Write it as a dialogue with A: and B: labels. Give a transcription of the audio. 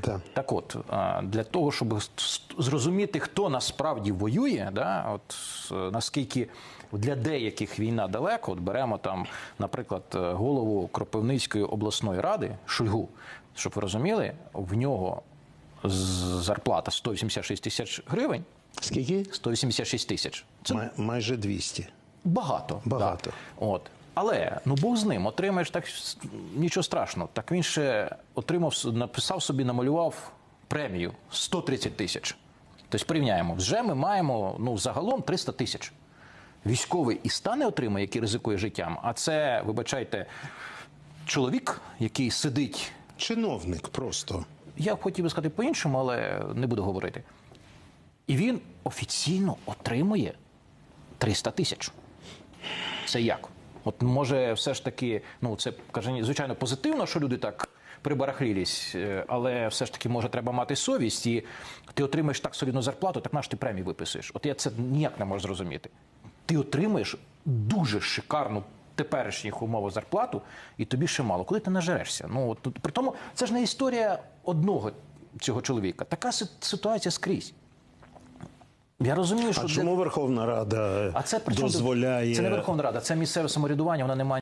A: Так.
B: Так от, для того, щоб зрозуміти, хто насправді воює, да, от, е, наскільки для деяких війна далеко, от беремо там, наприклад, е, голову Кропивницької обласної ради Шульгу, щоб ви розуміли, в нього зарплата 186 тисяч гривень,
A: Скільки?
B: 186 тисяч. Це
A: Май- майже 200.
B: Багато.
A: Багато.
B: Да. От. Але ну Бог з ним, отримаєш так нічого страшного. Так він ще отримав, написав собі, намалював премію 130 тисяч. Тобто порівняємо. Вже ми маємо ну, загалом 300 тисяч. Військовий і стане отримає, який ризикує життям. А це, вибачайте, чоловік, який сидить.
A: Чиновник просто.
B: Я хотів би сказати по-іншому, але не буду говорити. І він офіційно отримує 300 тисяч. Це як? От може, все ж таки, ну це каже, звичайно, позитивно, що люди так прибарахлілись, е, але все ж таки, може, треба мати совість, і ти отримаєш так солідну зарплату, так наш ти премії виписуєш. От я це ніяк не можу зрозуміти. Ти отримуєш дуже шикарну теперішніх умов зарплату, і тобі ще мало. Коли ти нажерешся? Ну от при тому, це ж не історія одного цього чоловіка. Така ситуація скрізь. Я розумію, що
A: А чому Верховна Рада
B: а це
A: дозволяє?
B: Це не Верховна Рада, це місцеве самоврядування, вона не має